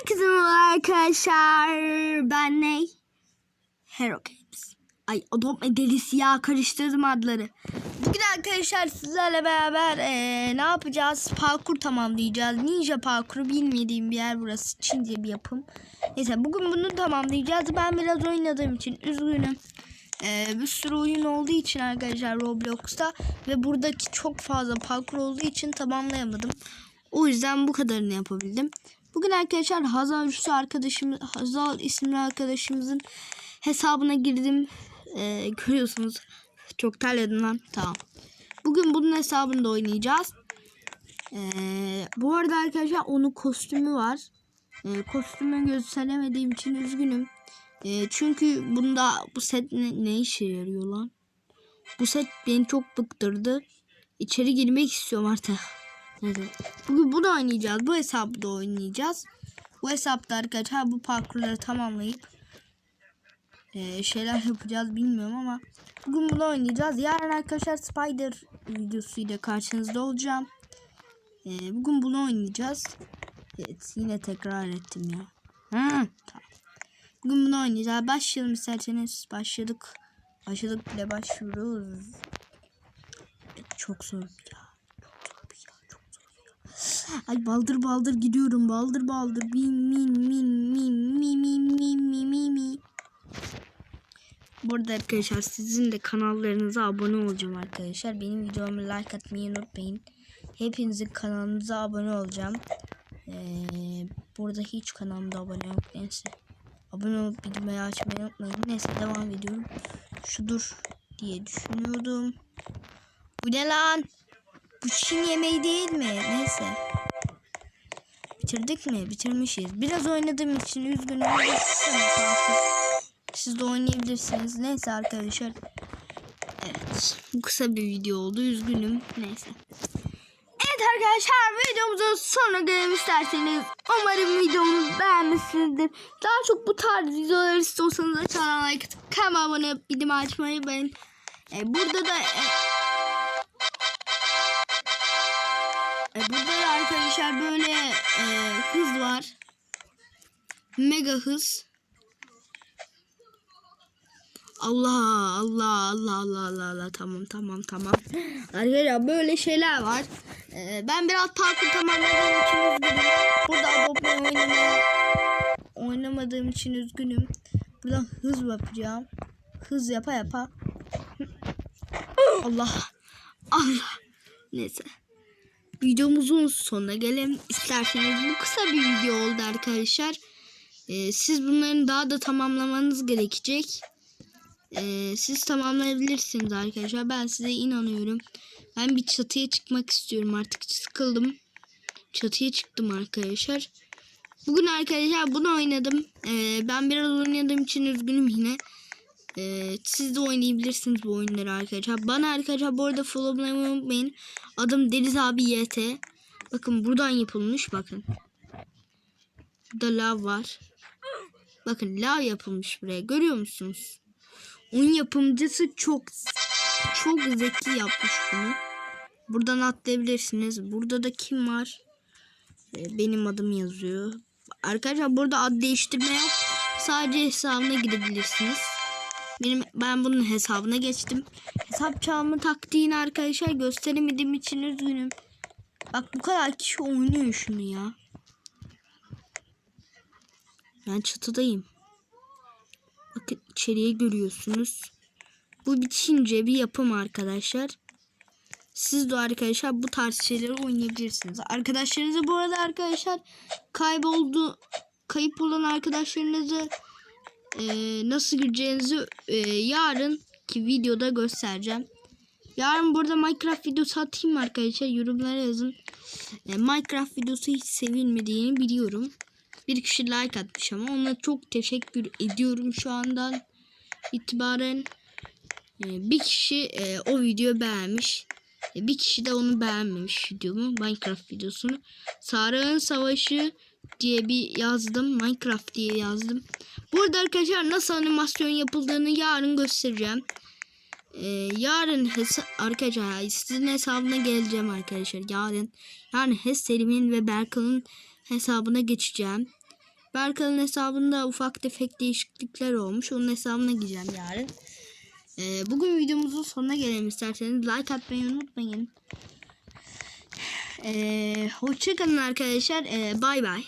Herkese merhaba arkadaşlar. Ben Ney? Hero Games. Ay adam delisi ya karıştırdım adları. Bugün arkadaşlar sizlerle beraber eee, ne yapacağız? Parkur tamamlayacağız. Ninja parkuru bilmediğim bir yer burası. Çince bir yapım. Neyse bugün bunu tamamlayacağız. Ben biraz oynadığım için üzgünüm. Eee, bir sürü oyun olduğu için arkadaşlar Roblox'ta ve buradaki çok fazla parkur olduğu için tamamlayamadım. O yüzden bu kadarını yapabildim. Bugün arkadaşlar Hazal Üçlü arkadaşımız Hazal isimli arkadaşımızın hesabına girdim. Ee, görüyorsunuz. Çok terledim lan. Tamam. Bugün bunun hesabında oynayacağız. Ee, bu arada arkadaşlar onun kostümü var. Ee, kostümü gösteremediğim için üzgünüm. Ee, çünkü bunda bu set ne, ne işe yarıyor lan? Bu set beni çok bıktırdı. İçeri girmek istiyorum artık. Bugün bunu oynayacağız. Bu hesabı da oynayacağız. Bu hesapta arkadaşlar bu parkurları tamamlayıp eee, şeyler yapacağız bilmiyorum ama bugün bunu oynayacağız. Yarın arkadaşlar Spider videosuyla karşınızda olacağım. Eee, bugün bunu oynayacağız. Evet yine tekrar ettim ya. Hı, tamam. Bugün bunu oynayacağız. Başlayalım isterseniz. Başladık. Başladık bile başlıyoruz. Çok zor ya. Ay baldır baldır gidiyorum. Baldır baldır. Min min min min mi mi mi mi mi mi. Burada arkadaşlar sizin de kanallarınıza abone olacağım arkadaşlar. Benim videomu like atmayı unutmayın. Hepinizin kanalınıza abone olacağım. Ee, burada hiç kanalımda abone yok. Neyse. Abone olup bildirimleri açmayı unutmayın. Neyse devam ediyorum. Şudur diye düşünüyordum. Bu ne lan? Bu Çin yemeği değil mi? Neyse. Bitirdik mi? Bitirmişiz. Biraz oynadığım için üzgünüm. Siz de oynayabilirsiniz. Neyse arkadaşlar. Evet. Bu kısa bir video oldu. Üzgünüm. Neyse. Evet arkadaşlar videomuzun sonuna gelelim isterseniz. Umarım videomuzu beğenmişsinizdir. Daha çok bu tarz videolar istiyorsanız aşağıdan like atıp kanalıma abone olup bildirim açmayı unutmayın. E, burada da e, E, burada da arkadaşlar böyle e, hız var. Mega hız. Allah Allah Allah Allah Allah Allah tamam tamam tamam. Arkadaşlar böyle şeyler var. E, ben biraz parkur tamamladığım için üzgünüm. Burada Adobe oynamaya oynamadığım için üzgünüm. Buradan hız yapacağım. Hız yapa yapa. Allah. Allah. Neyse videomuzun sonuna gelelim. İsterseniz bu kısa bir video oldu arkadaşlar. Ee, siz bunların daha da tamamlamanız gerekecek. Ee, siz tamamlayabilirsiniz arkadaşlar. Ben size inanıyorum. Ben bir çatıya çıkmak istiyorum artık. Sıkıldım. Çatıya çıktım arkadaşlar. Bugün arkadaşlar bunu oynadım. Ee, ben biraz oynadığım için üzgünüm yine. Ee, siz de oynayabilirsiniz bu oyunları arkadaşlar. Bana arkadaşlar bu arada followlamayı unutmayın. Adım Deniz abi YT. Bakın buradan yapılmış bakın. Burada lav var. Bakın lav yapılmış buraya. Görüyor musunuz? Oyun yapımcısı çok çok zeki yapmış bunu. Buradan atlayabilirsiniz. Burada da kim var? Ee, benim adım yazıyor. Arkadaşlar burada ad değiştirme yok. Sadece hesabına gidebilirsiniz. Benim ben bunun hesabına geçtim. Hesap çalma taktiğini arkadaşlar gösteremediğim için üzgünüm. Bak bu kadar kişi oynuyor şunu ya. Ben çatıdayım. Bakın içeriye görüyorsunuz. Bu bir Çince bir yapım arkadaşlar. Siz de arkadaşlar bu tarz şeyleri oynayabilirsiniz. Arkadaşlarınızı bu arada arkadaşlar kayboldu kayıp olan arkadaşlarınızı e, nasıl gireceğinizi e, yarınki videoda göstereceğim. Yarın burada Minecraft videosu atayım arkadaşlar? Yorumlara yazın. E, Minecraft videosu hiç sevilmediğini biliyorum. Bir kişi like atmış ama ona çok teşekkür ediyorum şu andan itibaren. E, bir kişi e, o videoyu beğenmiş. E, bir kişi de onu beğenmemiş videomu. Minecraft videosunu. Sarı'nın Savaşı diye bir yazdım. Minecraft diye yazdım. Burada arkadaşlar nasıl animasyon yapıldığını yarın göstereceğim. Ee, yarın hesa arkadaşlar sizin hesabına geleceğim arkadaşlar yarın. Yani Hes Selim'in ve Berkan'ın hesabına geçeceğim. Berkal'ın hesabında ufak tefek değişiklikler olmuş. Onun hesabına gireceğim yarın. Ee, bugün videomuzun sonuna gelelim isterseniz. Like atmayı unutmayın. Ee, hoşçakalın arkadaşlar. Ee, bay bay.